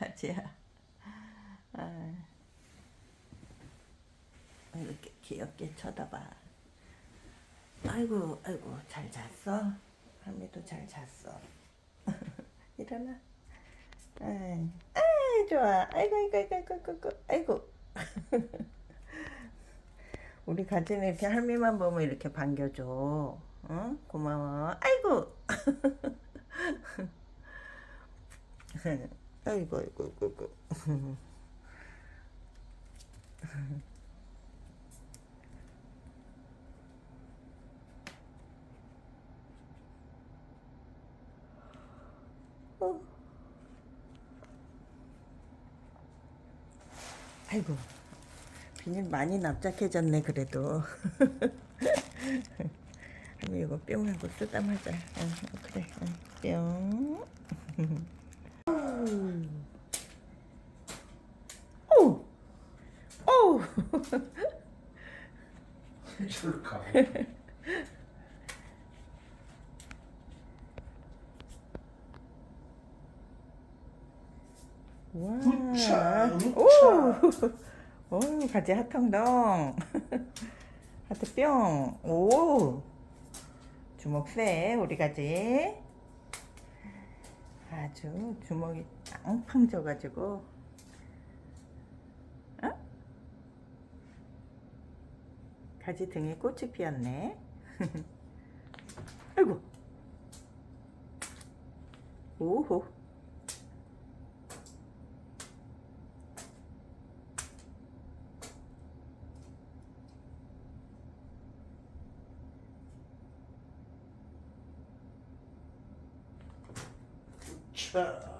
가지야. 아, 이렇게 귀엽게 쳐다봐. 아이고, 아이고, 잘 잤어? 할미도 잘 잤어. 일어나. 아이, 아이, 좋아. 아이고, 아이고, 아이고, 아이고, 아이고, 아이고. 우리 가지는 이렇게 할미만 보면 이렇게 반겨줘. 응? 고마워. 아이고. 아이고, 아이고, 아이고, 아이고. 어. 아이고, 비닐 많이 납작해졌네, 그래도. 아니, 이거 뿅 하고 쓰다마자. 응, 그래, 응, 뿅. 오! 오! 가. 와. 우차, 오! 오, 가지 핫통동. 하트 뿅. 오! 주먹 세, 우리 가지. 아주 주먹이 빵빵 져가지고. 어? 가지 등에 꽃이 피었네. 아이고. 오호. 차.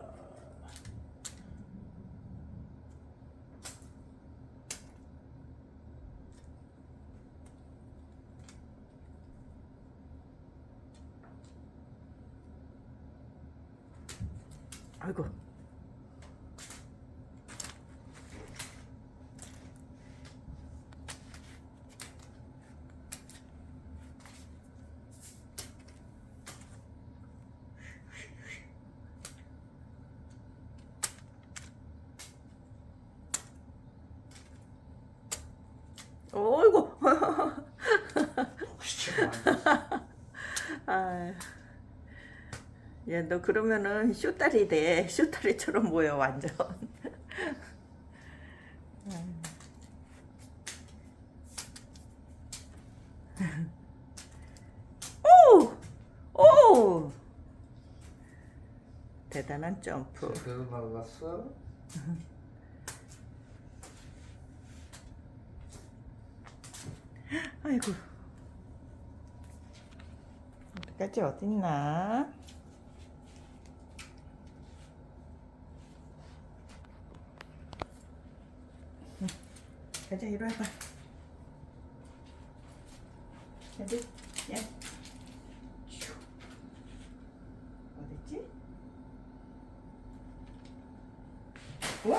아이고. 어이구. 아. 야, 너 그러면은 쇼다리 돼. 쇼다리처럼 보여, 완전. 오! 오! 대단한 점프. 제대로 나갔어? 아이고. 어디까지 어딨나? 가자, 이리 와봐. 가자, 야. 슈. 어딨지? 와!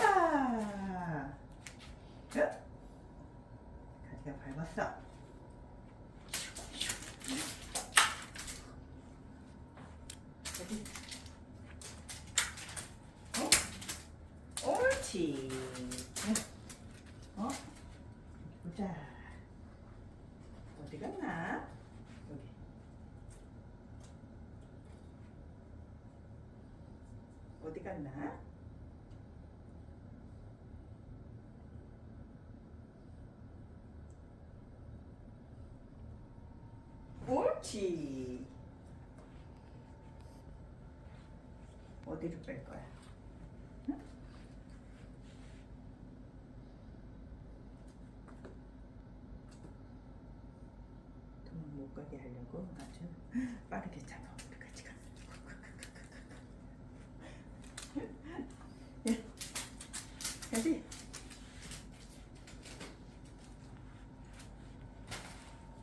야! 가지가 밟았어. 어디? 어? 옳지. 어? 보 자. 어디 갔나? 여기. 어디 갔나? 옳지. 어디로 뺄 거야? 응? 가게 하려고 아주 빠르게 잡아 우리 같이 가. 예. 가지.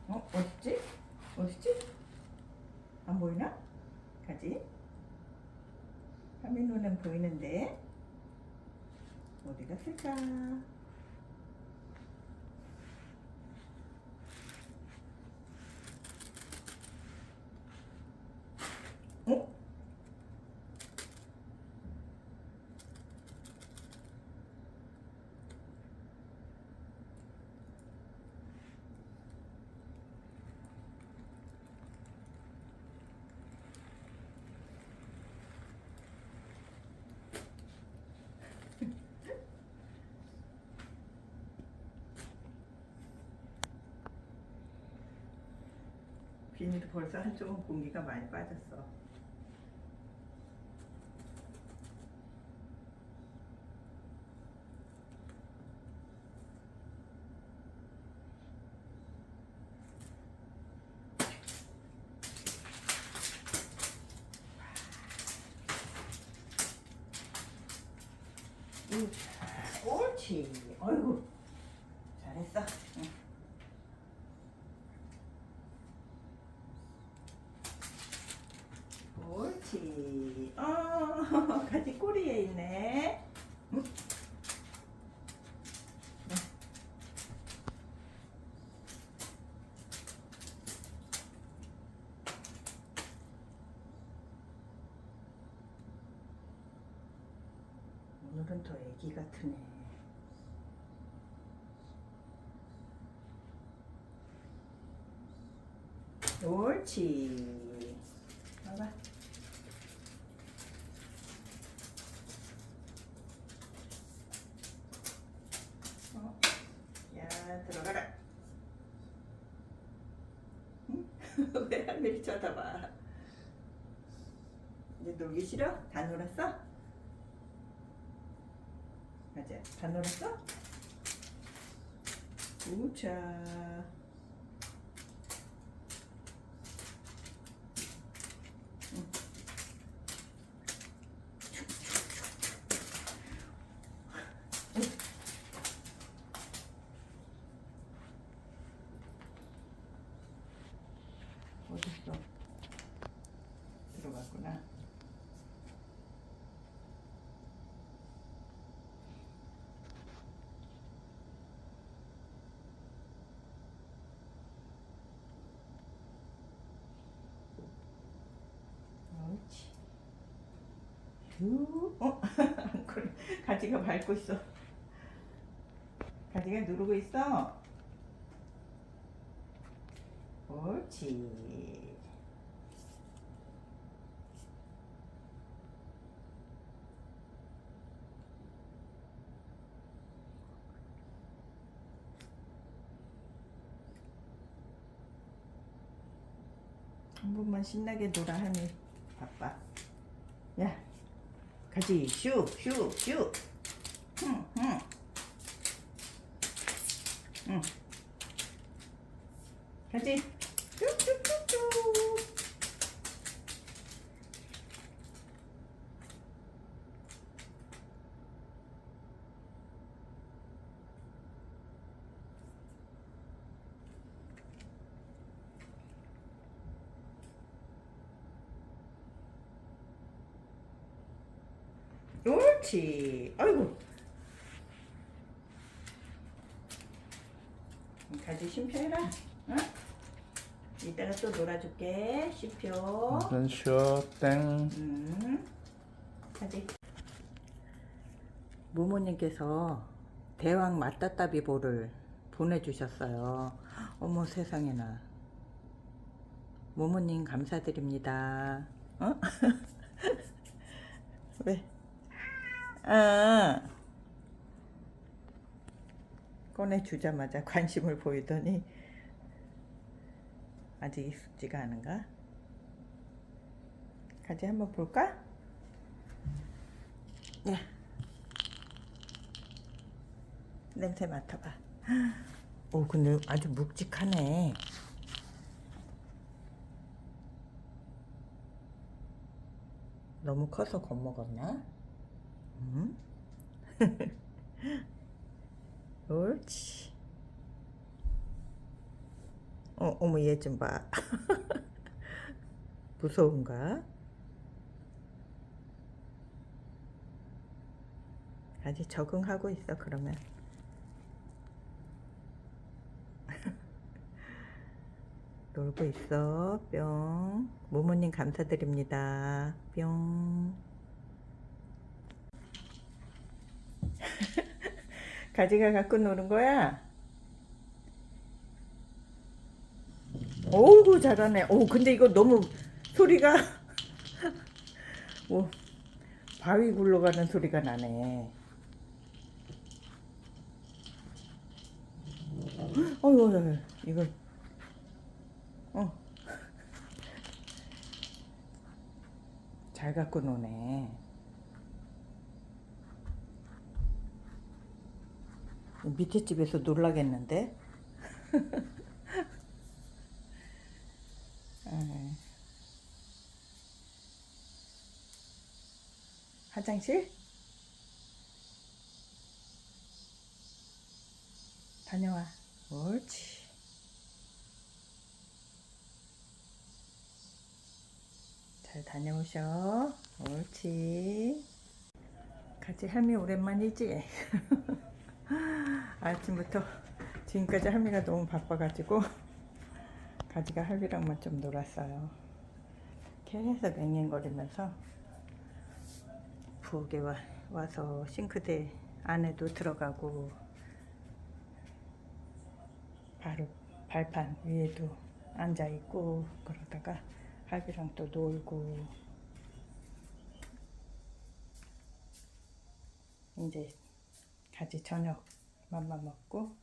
어 어딨지? 어딨지? 안 보이나? 가지. 화면 눈은 보이는데 어디 갔을까? 어? 비닐도 벌써 한쪽은 공기가 많이 빠졌어. 음, 옳지. 어이구, 잘했어. 응. 옳지. 어, 가지 꼬리에 있네. 오늘은 더 애기 같으네. 옳지. 봐봐. 어. 야, 들어가라. 응? 왜 하늘이 쳐다봐? 이제 놀기 싫어? 다 놀았어? 맞아. 다 놀았어? 우차. 어딨어? 들어갔구나. 옳지. 휴. 어? 가지가 밟고 있어. 가지가 누르고 있어. 옳지. 한 번만 신나게 놀아 하니 바빠. 야, 가지 슈, 슈, 슈. 응, 응. 응. 가지. 옳지. 아이고. 가지 쉼표해라. 응? 이따가 또 놀아줄게. 쉼표. 눈 쉬어 땡 음. 가지. 모모님께서 대왕 맞다따비보를 보내주셨어요. 어머 세상에나. 모모님 감사드립니다. 어? 왜? 아. 꺼내주자마자 관심을 보이더니 아직 익숙지가 않은가? 가지 한번 볼까? 야. 냄새 맡아봐. 오, 근데 아주 묵직하네. 너무 커서 겁먹었나? 응? 옳지. 어, 어머, 얘 좀 봐. 무서운가? 아직 적응하고 있어, 그러면. 놀고 있어, 뿅. 모모님 감사드립니다. 뿅. 가지가 갖고 노는 거야. 오우, 잘하네. 오 근데 이거 너무 소리가 오 바위 굴러가는 소리가 나네. 어유 이거 어. 잘 갖고 노네. 밑에 집에서 놀라겠는데? 에. 화장실? 다녀와. 옳지. 잘 다녀오셔. 옳지. 같이 할미 오랜만이지? 아침부터 지금까지 할미가 너무 바빠가지고 가지가 할미랑만 좀 놀았어요. 계속 앵앵거리면서 부엌에 와, 와서 싱크대 안에도 들어가고 바로 발판 위에도 앉아 있고 그러다가 할비랑 또 놀고 이제 가지 저녁 맘마 먹고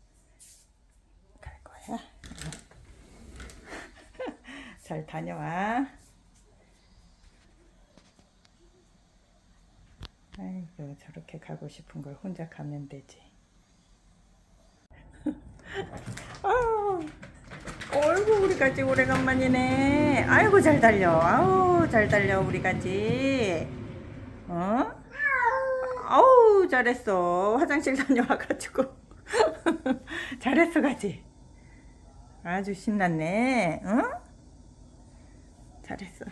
갈 거야. 잘 다녀와. 아이고 저렇게 가고 싶은 걸 혼자 가면 되지. 아우, 어이구 우리 가지 오래간만이네. 아이고 잘 달려. 아우 잘 달려 우리 가지. 어? 아우 잘했어. 화장실 다녀와가지고 잘했어 가지. 아주 신났네. 응? 잘했어.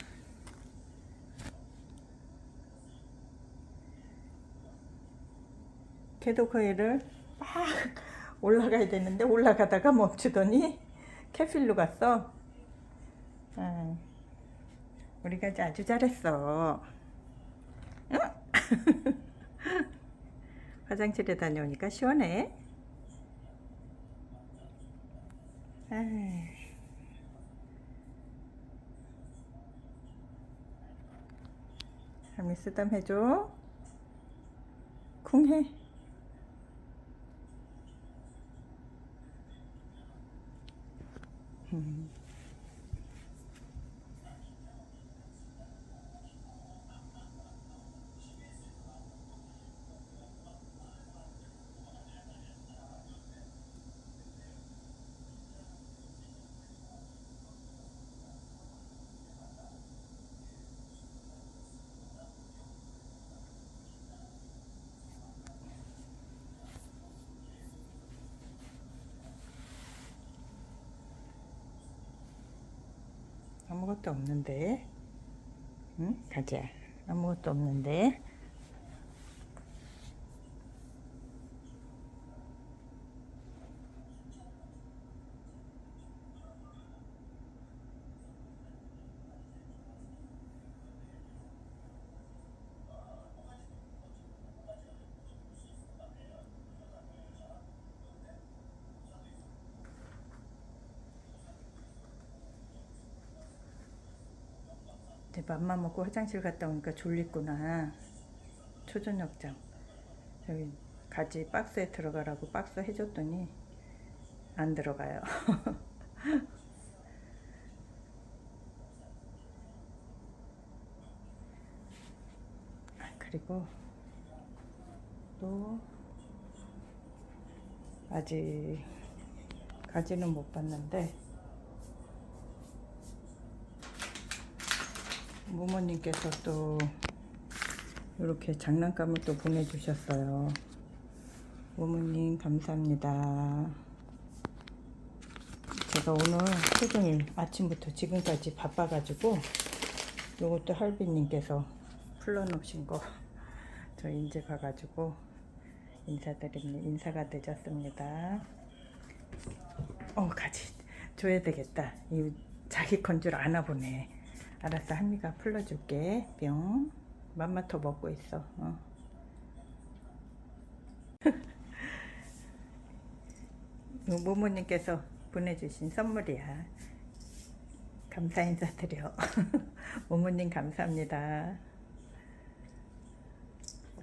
개도커이를 막 올라가야 되는데 올라가다가 멈추더니 캐필로 갔어. 아, 우리 가지 아주 잘했어. 응? 화장실에 다녀오니까 시원해. 아이. 쓰담 해줘. 쿵 해. 음. 아무것도 없는데. 응? 가자. 아무것도 없는데. 이제 맘만 먹고 화장실 갔다 오니까 졸립구나. 초저녁장. 저기 가지 박스에 들어가라고 박스 해줬더니 안 들어가요. 아, 그리고 또 아직 가지는 못 봤는데 모모님께서 또 이렇게 장난감을 또 보내주셨어요. 모모님 감사합니다. 제가 오늘 하루 종일 아침부터 지금까지 바빠가지고 요것도 할비님께서 풀러놓으신 거 저 이제 봐가지고 인사드립니다. 인사가 늦었습니다. 어 가지 줘야 되겠다. 이 자기 건 줄 아나 보네. 알았어 한미가 풀러줄게. 뿅. 맘마 더 먹고 있어. 어. 이거 모모님께서 보내주신 선물이야. 감사 인사드려. 모모님 감사합니다.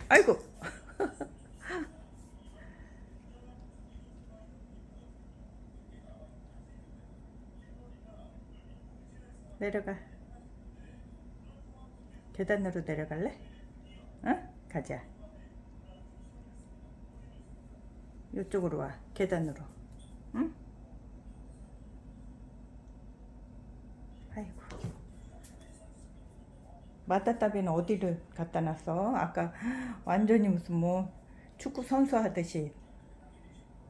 아이고. 내려가. 계단으로 내려갈래? 응? 가자. 이쪽으로 와. 계단으로. 응? 아이고. 마따따비는 어디를 갖다 놨어? 아까 완전히 무슨 뭐 축구 선수 하듯이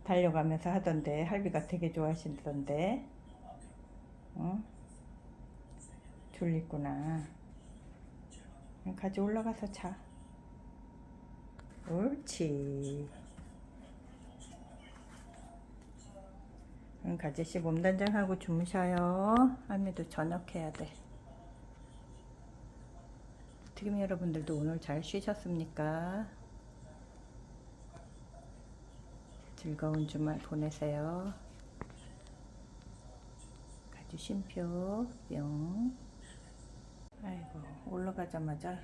달려가면서 하던데 할비가 되게 좋아하시던데. 어? 졸리구나. 가지 올라가서 자. 옳지. 응, 가지씨 몸단장하고 주무셔요. 할미도 저녁해야 돼. 지금 여러분들도 오늘 잘 쉬셨습니까? 즐거운 주말 보내세요. 가지 쉼표 뿅. 아이고 올라가자마자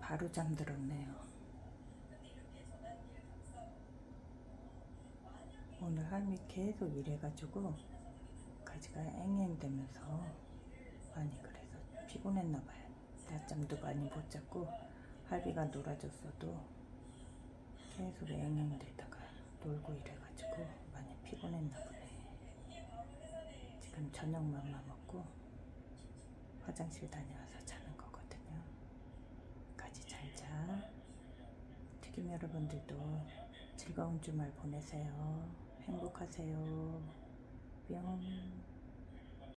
바로 잠들었네요. 오늘 할미 계속 일해가지고 가지가 앵앵대면서 많이 그래서 피곤했나 봐요. 낮잠도 많이 못 잤고 할비가 놀아줬어도 계속 앵앵대다가 놀고 이래가지고 많이 피곤했나 보네. 지금 저녁 맘마 먹고 화장실 다녀와서 자는 거거든요. 까지 잘 자. 튀김 여러분들도 즐거운 주말 보내세요. 행복하세요. 뿅.